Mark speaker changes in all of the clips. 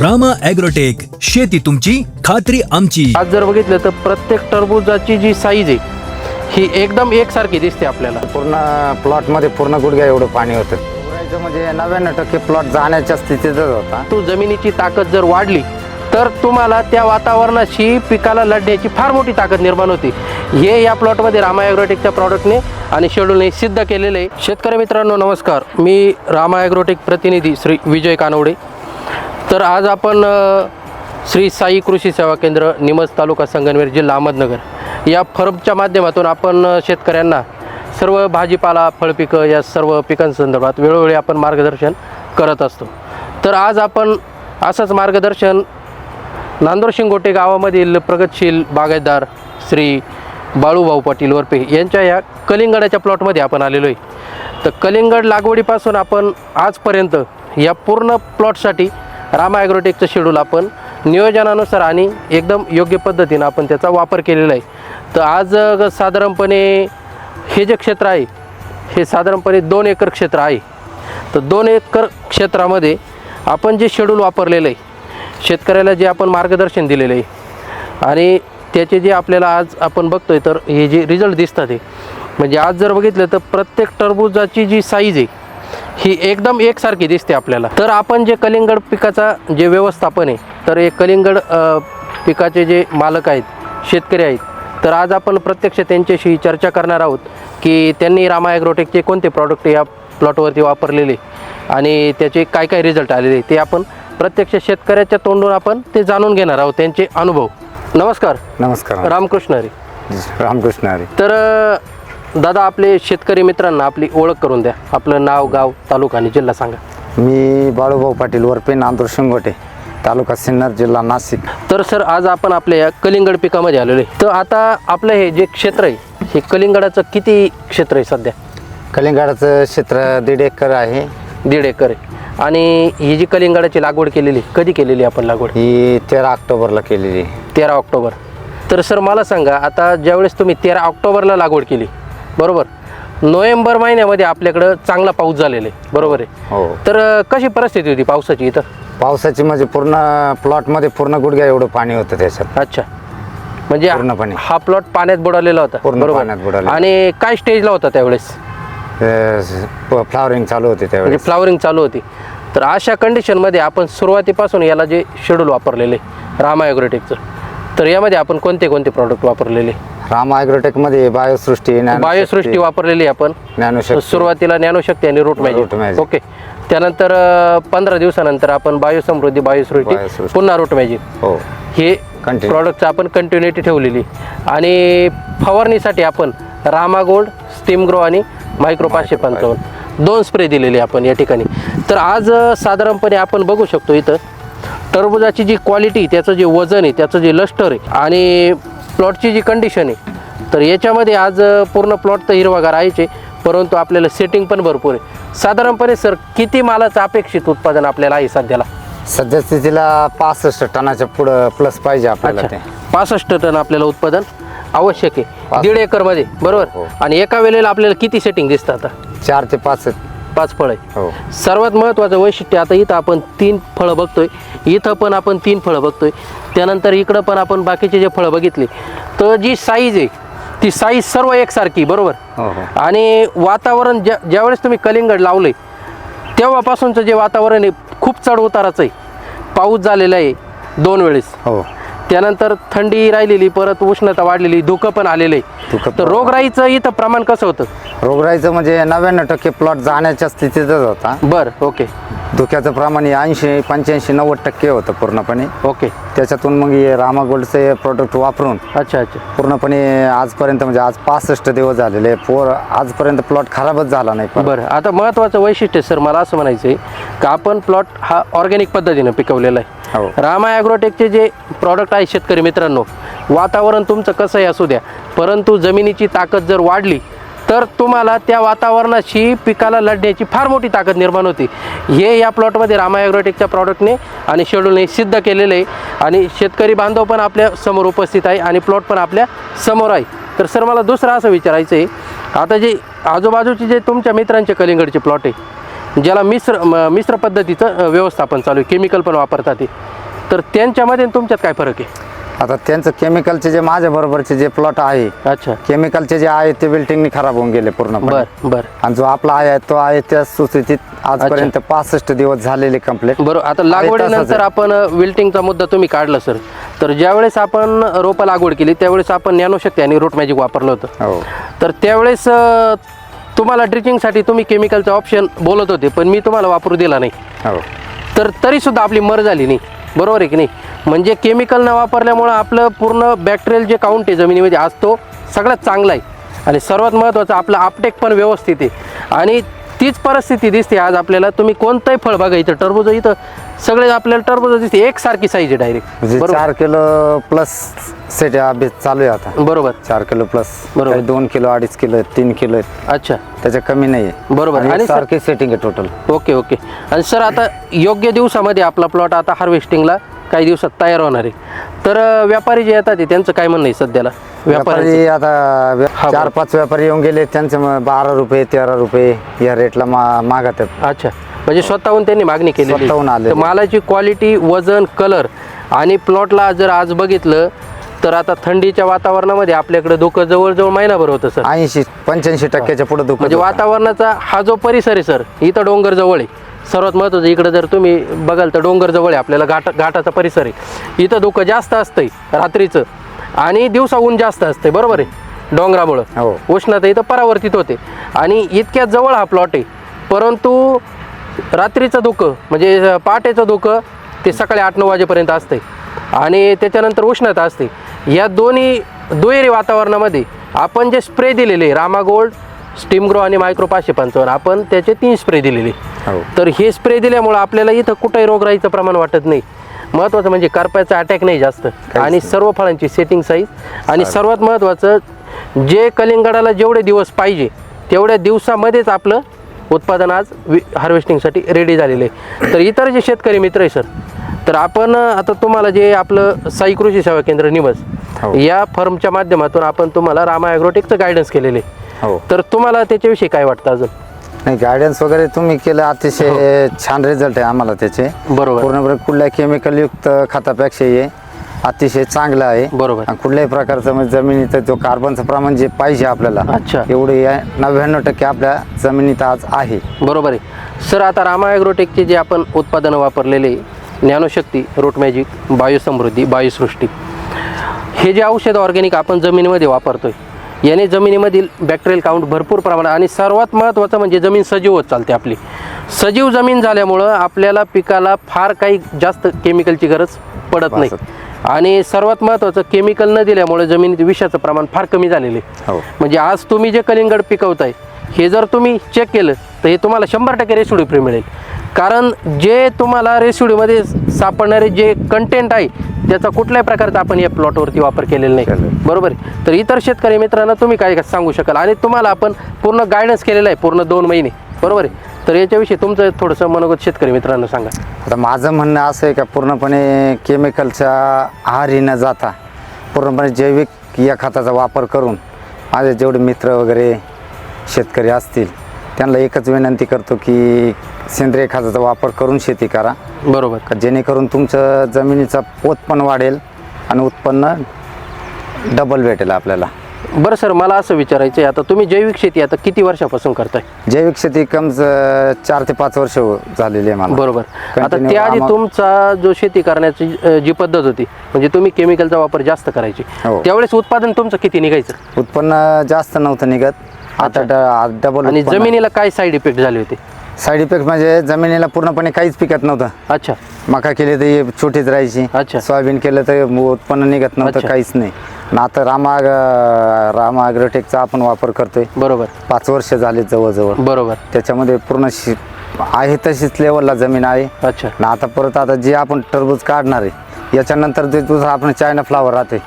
Speaker 1: Rama agrotech शेती तुमची खात्री आमची.
Speaker 2: आज जर बघितलं तर प्रत्येक टरबूजाची जी साईज आहे ही एकदम एकसारखी दिसते आपल्याला.
Speaker 3: पूर्ण प्लॉटमध्ये पूर्ण गुडघ्या एवढं पाणी होतं. म्हणजे नव्याण्णव टक्के प्लॉट जाण्याच्या स्थितीतच होता.
Speaker 2: तू जमिनीची ताकद जर वाढली तर तुम्हाला त्या वातावरणाशी पिकाला लढण्याची फार मोठी ताकद निर्माण होती. हे या प्लॉटमध्ये रामा ॲग्रोटेकच्या प्रॉडक्टने आणि शेड्यूलने सिद्ध केलेलं आहे. शेतकरी मित्रांनो नमस्कार. मी रामा ॲग्रोटेक प्रतिनिधी श्री विजय कानवडे. तर आज आपण श्री साई कृषी सेवा केंद्र निमज तालुका संगनवेर जिल्हा अहमदनगर या फर्मच्या माध्यमातून आपण शेतकऱ्यांना सर्व भाजीपाला फळपिकं या सर्व पिकांसंदर्भात वेळोवेळी आपण मार्गदर्शन करत असतो. तर आज आपण असंच मार्गदर्शन नांदोर शिंगोटे गावामधील प्रगतशील बागायतदार श्री बाळूभाऊ पाटील वरपे यांच्या या कलिंगडाच्या प्लॉटमध्ये आपण आलेलो आहे. तर कलिंगड लागवडीपासून आपण आजपर्यंत या पूर्ण प्लॉटसाठी रामा ॲग्रोटेकचं शेड्यूल आपण नियोजनानुसार आणि एकदम योग्य पद्धतीनं आपण त्याचा वापर केलेला आहे. तर आज साधारणपणे हे जे क्षेत्र आहे हे साधारणपणे दोन एकर क्षेत्र आहे. तर दोन एकर क्षेत्रामध्ये आपण जे शेड्यूल वापरलेलं आहे शेतकऱ्याला जे आपण मार्गदर्शन दिलेलं आहे आणि त्याचे जे आपल्याला आज आपण बघतोय तर हे जे रिझल्ट दिसतात हे म्हणजे आज जर बघितलं तर प्रत्येक टरबूजाची जी साईज आहे ही एकदम एकसारखी दिसते आपल्याला. तर आपण जे कलिंगड पिकाचा जे व्यवस्थापन आहे तर हे कलिंगड पिकाचे जे मालक आहेत शेतकरी आहेत तर आज आपण प्रत्यक्ष त्यांच्याशी चर्चा करणार आहोत की त्यांनी रामा ॲग्रोटेकचे कोणते प्रॉडक्ट या प्लॉटवरती वापरलेले आणि त्याचे काय काय रिझल्ट आलेले ते आपण प्रत्यक्ष शेतकऱ्याच्या तोंडून आपण ते जाणून घेणार आहोत त्यांचे अनुभव. नमस्कार.
Speaker 3: नमस्कार.
Speaker 2: रामकृष्ण हरी.
Speaker 3: रामकृष्ण हरी.
Speaker 2: तर दादा आपले शेतकरी मित्रांना आपली ओळख करून द्या. आपलं नाव गाव तालुका आणि जिल्हा सांगा.
Speaker 3: मी बाळूभाऊ पाटील वरपे नांदूर शिंगोटे तालुका सिन्नर जिल्हा नाशिक.
Speaker 2: तर सर आज आपण आपल्या या कलिंगड पिकामध्ये आलेलो आहे. तर आता आपलं हे जे क्षेत्र आहे हे कलिंगडाचं किती क्षेत्र आहे सध्या?
Speaker 3: कलिंगडाचं क्षेत्र दीड एकर आहे.
Speaker 2: दीड एकर आहे. आणि ही जी कलिंगडाची लागवड केलेली कधी केलेली आपण लागवड?
Speaker 3: ही तेरा ऑक्टोबरला केलेली.
Speaker 2: तेरा ऑक्टोबर. तर सर मला सांगा आता ज्यावेळेस तुम्ही तेरा ऑक्टोबरला लागवड केली बरोबर. नोव्हेंबर महिन्यामध्ये आपल्याकडं चांगला पाऊस झालेला आहे. बरोबर आहे.
Speaker 3: हो.
Speaker 2: तर अ, कशी परिस्थिती होती पावसाची इथं?
Speaker 3: पावसाची म्हणजे पूर्ण प्लॉटमध्ये पूर्ण गुडघ्या एवढं पाणी होतं त्याच्यात.
Speaker 2: अच्छा. म्हणजे
Speaker 3: पूर्णपणे.
Speaker 2: हा प्लॉट पाण्यात बुडालेला होता.
Speaker 3: पूर्ण पाण्यात बुडालेला.
Speaker 2: आणि काय स्टेजला होता त्यावेळेस?
Speaker 3: फ्लावरिंग चालू होते
Speaker 2: म्हणजे
Speaker 3: त्यावेळेस
Speaker 2: फ्लावरिंग चालू होती. तर अशा कंडिशनमध्ये आपण सुरुवातीपासून याला जे शेड्यूल वापरलेले रामा ॲग्रोटेकचं तर यामध्ये आपण कोणते कोणते प्रॉडक्ट वापरलेले
Speaker 3: राम ॲग्रोटेकमध्ये बायोसृष्टी
Speaker 2: बायोसृष्टी वापरलेली आपण.
Speaker 3: ज्ञानशक्ती.
Speaker 2: सुरुवातीला ज्ञानशक्ती आणि रूट मॅजिक
Speaker 3: Magic.
Speaker 2: ओके त्यानंतर पंधरा दिवसानंतर आपण बायोसमृद्धी बायोसृष्टी. पुन्हा रूट मॅजिक
Speaker 3: हो.
Speaker 2: हे. प्रॉडक्टचं आपण कंटिन्युटी ठेवलेली. आणि फवारणीसाठी आपण रामा गोल्ड स्टीम ग्रो आणि मायक्रो पाचशे पंचावन्न. दोन स्प्रे दिलेले आपण या ठिकाणी. तर आज साधारणपणे आपण बघू शकतो इथं टरबुजाची जी क्वालिटी त्याचं जे वजन आहे त्याचं जे लष्टर आहे आणि प्लॉटची जी कंडिशन आहे तर याच्यामध्ये आज पूर्ण प्लॉट तर हिरवागार आहेचे परंतु आपल्याला सेटिंग पण भरपूर आहे. साधारणपणे सर किती मालाचं अपेक्षित उत्पादन आपल्याला आहे सध्याला?
Speaker 3: सध्या स्थितीला पासष्ट टनाच्या पुढं प्लस पाहिजे आपल्याला ते.
Speaker 2: पासष्ट टन आपल्याला उत्पादन आवश्यक आहे. दीड एकरमध्ये बरोबर?
Speaker 3: हो.
Speaker 2: आणि एका वेळेला आपल्याला किती सेटिंग दिसतं आता?
Speaker 3: चार ते पाच
Speaker 2: पाच फळ आहे.
Speaker 3: हो.
Speaker 2: सर्वात महत्त्वाचं वैशिष्ट्य आता इथं आपण तीन फळं बघतोय. इथं पण आपण तीन फळं बघतोय. त्यानंतर इकडं पण आपण बाकीचे जे फळं बघितली. तर जी साईज आहे ती साईज सर्व एकसारखी बरोबर?
Speaker 3: हो हो.
Speaker 2: आणि वातावरण ज्या ज्यावेळेस तुम्ही कलिंगड लावलंय तेव्हापासूनचं जे वातावरण आहे खूप चढ उताराचं आहे. पाऊस झालेला आहे दोन वेळेस.
Speaker 3: हो.
Speaker 2: त्यानंतर थंडी राहिलेली परत उष्णता वाढलेली धुकं पण आलेलं. आहे तर रोगराईचं इथं प्रमाण कसं होतं?
Speaker 3: रोगराईचं म्हणजे नव्याण्णव टक्के प्लॉट जाण्याच्या स्थितीतच होता.
Speaker 2: बरं ओके.
Speaker 3: धुक्याचं प्रमाण ऐंशी पंच्याऐंशी नव्वद टक्के होतं पूर्णपणे.
Speaker 2: ओके.
Speaker 3: त्याच्यातून मग हे रामा गोल्डचे प्रोडक्ट वापरून
Speaker 2: अच्छा अच्छा.
Speaker 3: पूर्णपणे आजपर्यंत म्हणजे आज पासष्ट दिवस झालेले. पोर आजपर्यंत प्लॉट खराबच झाला नाही.
Speaker 2: बरं आता महत्त्वाचं वैशिष्ट्य सर मला असं म्हणायचं आहे की आपण प्लॉट हा ऑर्गॅनिक पद्धतीनं पिकवलेला
Speaker 3: हो.
Speaker 2: रामा ॲग्रोटेकचे जे प्रॉडक्ट आहे शेतकरी मित्रांनो वातावरण तुमचं कसंही असू द्या परंतु जमिनीची ताकद जर वाढली तर तुम्हाला त्या वातावरणाशी पिकाला लढण्याची फार मोठी ताकद निर्माण होते. हे या प्लॉटमध्ये रामा ॲग्रोटेकच्या प्रॉडक्टने आणि शेड्यूलने सिद्ध केलेलं आहे. आणि शेतकरी बांधव पण आपल्यासमोर उपस्थित आहे आणि प्लॉट पण आपल्यासमोर आहे. तर सर मला दुसरं असं विचारायचं आहे आता जे आजूबाजूचे जे तुमच्या मित्रांचे कलिंगडचे प्लॉट आहे ज्याला मिश्र मिश्र पद्धतीचं व्यवस्थापन चालू आहे केमिकल पण वापरतात ते. तर त्यांच्यामध्ये आणि तुमच्यात काय फरक आहे?
Speaker 3: आता त्यांचं केमिकलचे जे माझ्या बरोबरचे जे प्लॉट आहे
Speaker 2: अच्छा.
Speaker 3: केमिकलचे जे आहे ते बिल्डिंगनी खराब होऊन गेले पूर्णपणे.
Speaker 2: बर बर.
Speaker 3: आणि जो आपला आहे तो आहे त्या सुस्थितीत आजपर्यंत पासष्ट दिवस झालेले कंप्लीट
Speaker 2: बरोबर. आता लागवडीनंतर आपण विल्टिंगचा मुद्दा तुम्ही काढला सर तर ज्यावेळेस आपण रोपं लागवड केली त्यावेळेस आपण ज्ञानशक्ती आणि रूट मॅजिक वापरलं होतं.
Speaker 3: हो.
Speaker 2: तर त्यावेळेस तुम्हाला ड्रिचिंगसाठी तुम्ही केमिकलचा ऑप्शन बोलत होते पण मी तुम्हाला वापरू दिला नाही.
Speaker 3: हो.
Speaker 2: तर तरीसुद्धा आपली मर झाली नाही. बरोबर आहे की नाही? म्हणजे केमिकल न वापरल्यामुळं आपलं पूर्ण बॅक्टेरियल जे काउंट आहे जमिनीमध्ये आज तो सगळ्यात चांगला आहे. आणि सर्वात महत्त्वाचं आपलं आपटेक पण व्यवस्थित आहे. आणि तीच परिस्थिती दिसते. आज आपल्याला तुम्ही कोणतंही फळ बघा इथं टरबूज इथं सगळे आपल्याला टरबूज दिसते. एकसारखी साईज आहे डायरेक्ट
Speaker 3: म्हणजे
Speaker 2: बरोबर?
Speaker 3: चार किलो प्लस सेट अभ्यास चालू आहे आता.
Speaker 2: बरोबर.
Speaker 3: चार किलो प्लस
Speaker 2: बरोबर.
Speaker 3: काही दोन किलो अडीच किलो आहेत तीन किलो आहेत.
Speaker 2: अच्छा.
Speaker 3: त्याच्या कमी नाही आहे.
Speaker 2: बरोबर. आणि
Speaker 3: आणि
Speaker 2: सर-
Speaker 3: सारखी सेटिंग आहे टोटल
Speaker 2: ओके ओके. आणि सर आता योग्य दिवसामध्ये आपला प्लॉट आता हार्वेस्टिंगला काही दिवसात तयार होणार आहे. तर अं, व्यापारी जे येतात ते त्यांचं काय म्हणणं आहे सध्याला? व्यापारी
Speaker 3: आता
Speaker 2: हा,
Speaker 3: चार
Speaker 2: बरं.
Speaker 3: पाच व्यापारी येऊन गेले त्यांचे मग बारा रुपये तेरा रुपये या रेटला मा मागत आहेत.
Speaker 2: अच्छा. म्हणजे स्वतःहून त्यांनी मागणी केली
Speaker 3: स्वतःहून आलेले.
Speaker 2: तर मालाची क्वालिटी वजन कलर आणि प्लॉटला जर आज बघितलं तर आता थंडीच्या वातावरणामध्ये आपल्याकडे धुकं जवळजवळ महिनाभर होतं सर.
Speaker 3: ऐंशी पंच्याऐंशी टक्क्याच्या पुढे
Speaker 2: म्हणजे. वातावरणाचा हा जो परिसर आहे सर इथं डोंगर जवळ आहे. सर्वात महत्त्वाचं इकडं जर तुम्ही बघाल तर डोंगर जवळ आहे आपल्याला घाट घाटाचा परिसर आहे. इथं धुकं जास्त असतंय रात्रीचं. आणि दिवसा ऊन जास्त असतंय बरोबर आहे? डोंगरामुळं.
Speaker 3: हो.
Speaker 2: उष्णता इथं परावर्तित होते. आणि इतक्या जवळ हा प्लॉट आहे. परंतु रात्रीचं धुकं म्हणजे पहाटेचं धुकं ते सकाळी आठ नऊ वाजेपर्यंत असते आणि त्याच्यानंतर उष्णता असते. या दोन्ही दुहेरी वातावरणामध्ये आपण जे स्प्रे दिलेले रामा गोल्ड स्टीम ग्रो आणि मायक्रो पाचशे पंचावन्न आपण त्याचे तीन स्प्रे दिलेले.
Speaker 3: हो.
Speaker 2: तर हे स्प्रे दिल्यामुळं आपल्याला इथं कुठंही रोगराईचं प्रमाण वाटत नाही. महत्त्वाचं म्हणजे करपायचा अटॅक नाही जास्त. आणि. सर्व फळांची सेटिंग साईज आणि सर्वात महत्त्वाचं जे कलिंगडाला जेवढे दिवस पाहिजे तेवढ्या दिवसामध्येच आपलं उत्पादन आज वि हार्वेस्टिंगसाठी रेडी झालेलं आहे. तर इतर जे शेतकरी मित्र आहे सर तर आपण आता तुम्हाला जे आपलं साई कृषी सेवा केंद्र निवस
Speaker 3: हो.
Speaker 2: या फर्मच्या माध्यमातून आपण तुम्हाला रामा ॲग्रोटेकचं गायडन्स केलेलं आहे.
Speaker 3: हो.
Speaker 2: तर तुम्हाला त्याच्याविषयी काय वाटतं अजून?
Speaker 3: नाही गायडन्स वगैरे तुम्ही केलं अतिशय छान रिझल्ट आहे आम्हाला त्याचे.
Speaker 2: बरोबर.
Speaker 3: पूर्णपणे कुठल्या केमिकल युक्त खतापेक्षा हे अतिशय चांगलं आहे.
Speaker 2: बरोबर.
Speaker 3: आणि कुठल्याही प्रकारचं म्हणजे जमिनीचं जो कार्बनचं प्रमाण जे पाहिजे आपल्याला
Speaker 2: अच्छा.
Speaker 3: एवढे या नव्याण्णव टक्के आपल्या जमिनीत आज आहे.
Speaker 2: बरोबर आहे. सर आता रामा ॲग्रोटेकचे जे आपण उत्पादनं वापरलेले ज्ञानशक्ती रूट मॅजिक बायोसमृद्धी बायोसृष्टी हे जे औषध ऑर्गॅनिक आपण जमिनीमध्ये वापरतोय याने जमिनीमधील बॅक्टेरियल काउंट भरपूर प्रमाणात आणि सर्वात महत्त्वाचं म्हणजे जमीन सजीव होत चालते आपली. सजीव जमीन झाल्यामुळं आपल्याला पिकाला फार काही जास्त केमिकलची गरज पडत नाही. आणि सर्वात महत्त्वाचं केमिकल न दिल्यामुळे जमिनीत विषाचं प्रमाण फार कमी झालेले आहे.
Speaker 3: हो.
Speaker 2: म्हणजे आज तुम्ही जे कलिंगड पिकवताय हे जर तुम्ही चेक केलं तर हे तुम्हाला शंभर टक्के रेसिड्यू फ्री मिळेल. कारण जे तुम्हाला रेसिड्यूमध्ये सापडणारे जे कंटेंट आहे त्याचा कुठल्याही प्रकारचा आपण या प्लॉटवरती वापर केलेला नाही. बरोबर आहे? तर इतर शेतकरी मित्रांना तुम्ही काय काय सांगू शकाल? आणि तुम्हाला आपण पूर्ण गायडन्स केलेलं आहे पूर्ण दोन महिने. बरोबर आहे? तर याच्याविषयी तुमचं थोडंसं मनोगत शेतकरी मित्रांना सांगा.
Speaker 3: आता माझं म्हणणं असं आहे का पूर्णपणे केमिकलच्या आहारी न जाता पूर्णपणे जैविक या खताचा वापर करून माझे जेवढे मित्र वगैरे शेतकरी असतील त्यांना एकच विनंती करतो की सेंद्रिय खताचा वापर करून शेती करा.
Speaker 2: बरोबर.
Speaker 3: का जेणेकरून तुमचं जमिनीचा पोत पण वाढेल आणि उत्पन्न डबल भेटेल आपल्याला.
Speaker 2: बरं सर मला असं विचारायचं आहे आता तुम्ही जैविक शेती आता किती वर्षापासून करताय?
Speaker 3: जैविक शेती कम चार ते पाच वर्ष झालेली आहे मला.
Speaker 2: बरोबर. आता
Speaker 3: Continue
Speaker 2: त्याआधी
Speaker 3: आम्हा-
Speaker 2: तुमचा जो शेती करण्याची अ, जी पद्धत होती म्हणजे तुम्ही केमिकलचा वापर जास्त करायची
Speaker 3: हो.
Speaker 2: त्यावेळेस उत्पादन तुमचं किती निघायचं?
Speaker 3: उत्पन्न जास्त नव्हतं निघत. आता डबल
Speaker 2: आणि जमिनीला काय साईड इफेक्ट झाले होते?
Speaker 3: साईड इफेक्ट म्हणजे जमिनीला पूर्णपणे काहीच पिकत नव्हतं.
Speaker 2: अच्छा.
Speaker 3: मका केली तर छोटीच राहायची.
Speaker 2: अच्छा.
Speaker 3: सोयाबीन केलं तर उत्पन्न निघत नव्हतं
Speaker 2: अच्छा.
Speaker 3: काहीच नाही. आणि आता रामा रामा अग्रोटेकचा आपण वापर करतोय.
Speaker 2: बरोबर.
Speaker 3: पाच वर्ष झाले जवळजवळ.
Speaker 2: बरोबर.
Speaker 3: त्याच्यामध्ये पूर्ण शि आहे तशीच लेवलला जमीन आहे.
Speaker 2: अच्छा.
Speaker 3: आणि आता परत आता जे आपण टरबूज काढणार आहे याच्यानंतर जे दुसरं आपण चायना फ्लावर राहते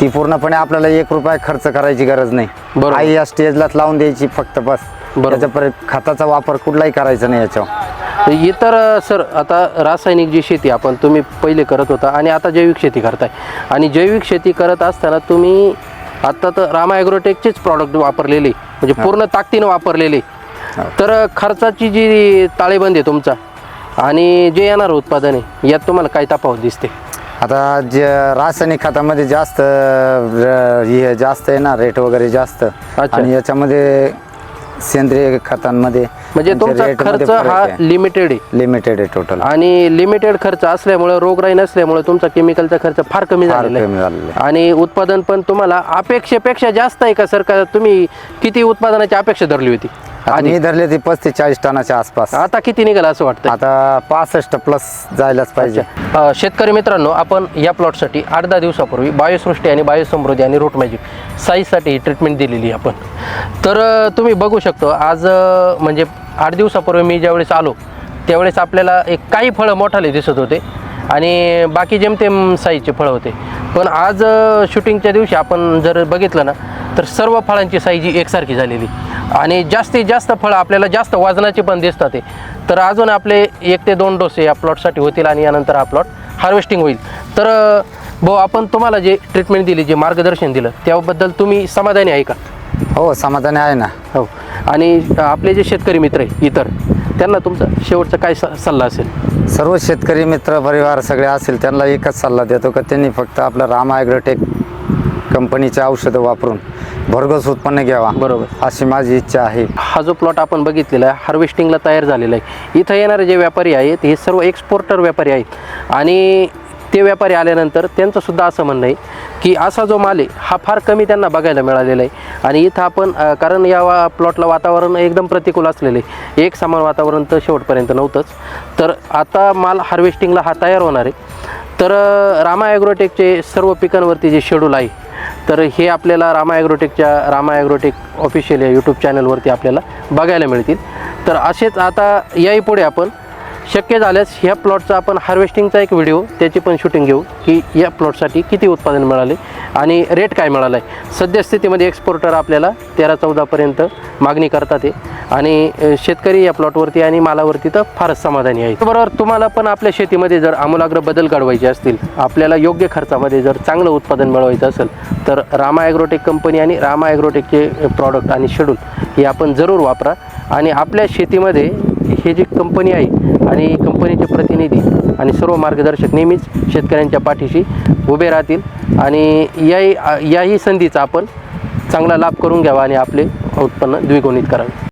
Speaker 3: ती पूर्णपणे आपल्याला एक रुपया खर्च करायची गरज नाही.
Speaker 2: बरोबर.
Speaker 3: आई या स्टेजलाच लावून द्यायची फक्त बस.
Speaker 2: बरोबर.
Speaker 3: त्याच्या परत खताचा वापर कुठलाही करायचा नाही याच्यावर.
Speaker 2: इतर सर आता रासायनिक जी शेती आपण तुम्ही पहिले करत होता आणि आता जैविक शेती करताय. आणि जैविक शेती करत असताना तुम्ही आता तर रामा ॲग्रोटेकचेच प्रॉडक्ट वापरलेले म्हणजे पूर्ण ताकदीनं वापरलेले. तर खर्चाची जी ताळेबंद आहे तुमचा आणि जे येणार उत्पादन आहे यात तुम्हाला काय तफावत दिसते?
Speaker 3: आता जे रासायनिक खतामध्ये जास्त र- हे जास्त आहे ना रेट वगैरे जास्त.
Speaker 2: अच्छा.
Speaker 3: आणि याच्यामध्ये सेंद्रिय खतांमध्ये
Speaker 2: म्हणजे तुमचा खर्च हा लिमिटेड आहे.
Speaker 3: लिमिटेड आहे टोटल
Speaker 2: आणि लिमिटेड खर्च असल्यामुळे रोगराई नसल्यामुळे तुमचा केमिकलचा खर्च फार कमी
Speaker 3: फार
Speaker 2: झालेला
Speaker 3: कमी
Speaker 2: आहे
Speaker 3: झालेला आहे.
Speaker 2: आणि उत्पादन पण तुम्हाला अपेक्षेपेक्षा जास्त आहे का सर का तुम्ही किती उत्पादनाची अपेक्षा धरली होती?
Speaker 3: मी धरले ती पस्तीस चाळीस टनाच्या आसपास.
Speaker 2: आता किती निघाला असं वाटतं
Speaker 3: आता पासष्ट प्लस जायलाच पाहिजे.
Speaker 2: अ, शेतकरी मित्रांनो आपण या प्लॉटसाठी आठ दहा दिवसापूर्वी बायोसृष्टी आणि बायोसमृद्धी आणि रूट मॅजिक साईजसाठी ट्रीटमेंट दिलेली आपण. तर अ, तुम्ही बघू शकतो आज अ, म्हणजे आठ दिवसापूर्वी मी ज्यावेळेस आलो त्यावेळेस आपल्याला एक काही फळं मोठाले दिसत होते आणि बाकी जेमतेम साईजचे फळं होते. पण आज शूटिंगच्या दिवशी आपण जर बघितलं ना तर सर्व फळांची साईज ही एकसारखी झालेली. आणि जास्तीत जास्त फळं आपल्याला जास्त वजनाची पण दिसतात ते तर अजून आपले एक ते दोन डोसे या प्लॉटसाठी होतील आणि यानंतर हा प्लॉट हार्वेस्टिंग होईल. तर भाऊ आपण तुम्हाला जे ट्रीटमेंट दिली जे मार्गदर्शन दिलं त्याबद्दल तुम्ही समाधानी आहे का?
Speaker 3: हो समाधानी आहे ना.
Speaker 2: हो. आणि आपले जे शेतकरी मित्र आहे इतर त्यांना तुमचा शेवटचा काय स- सल्ला असेल?
Speaker 3: सर्व शेतकरी मित्र परिवार सगळे असेल त्यांना एकच सल्ला देतो का त्यांनी फक्त आपलं राम ॲग्रोटेक कंपनीचे औषधं वापरून भरघोस उत्पन्न घ्यावा
Speaker 2: बरोबर.
Speaker 3: अशी माझी इच्छा आहे.
Speaker 2: हा जो प्लॉट आपण बघितलेला आहे हार्वेस्टिंगला तयार झालेला आहे. इथं येणारे जे व्यापारी आहेत हे सर्व एक्सपोर्टर व्यापारी आहेत. आणि ते व्यापारी आल्यानंतर त्यांचं सुद्धा असं म्हणणं आहे की असा जो माल आहे हा फार कमी त्यांना बघायला मिळालेला आहे. आणि इथं आपण कारण या वा प्लॉटला वातावरण एकदम प्रतिकूल असलेलं आहे. एक समान वातावरण तर शेवटपर्यंत नव्हतंच. तर आता माल हार्वेस्टिंगला हा तयार होणार आहे. तर रामा ॲग्रोटेकचे सर्व पिकांवरती जे शेड्यूल आहे तर हे आपल्याला रामा ॲग्रोटेकच्या रामा ॲग्रोटेक ऑफिशियल या यूट्यूब चॅनलवरती आपल्याला बघायला मिळतील. तर असेच आता याही पुढे आपण शक्य झाल्यास ह्या प्लॉटचा आपण हार्वेस्टिंगचा एक व्हिडिओ त्याची पण शूटिंग घेऊ की या प्लॉटसाठी किती उत्पादन मिळाले आणि रेट काय मिळाला आहे. सद्यस्थितीमध्ये एक्सपोर्टर आपल्याला तेरा चौदापर्यंत मागणी करतात आहे आणि शेतकरी या प्लॉटवरती आणि मालावरती तर फारच समाधानी आहे बरोबर तुम्हाला पण आपल्या शेतीमध्ये जर आमूलाग्र बदल घडवायचे असतील आपल्याला योग्य खर्चामध्ये जर चांगलं उत्पादन मिळवायचं असेल तर रामा ॲग्रोटेक कंपनी आणि रामा ॲग्रोटेकचे प्रॉडक्ट आणि शेड्यूल हे आपण जरूर वापरा. आणि आपल्या शेतीमध्ये हे जी कंपनी आहे आणि कंपनीचे प्रतिनिधी आणि सर्व मार्गदर्शक नेहमीच शेतकऱ्यांच्या पाठीशी उभे राहतील आणि याही याही संधीचा आपण चांगला लाभ करून घ्यावा आणि आपले उत्पन्न द्विगुणित करावे.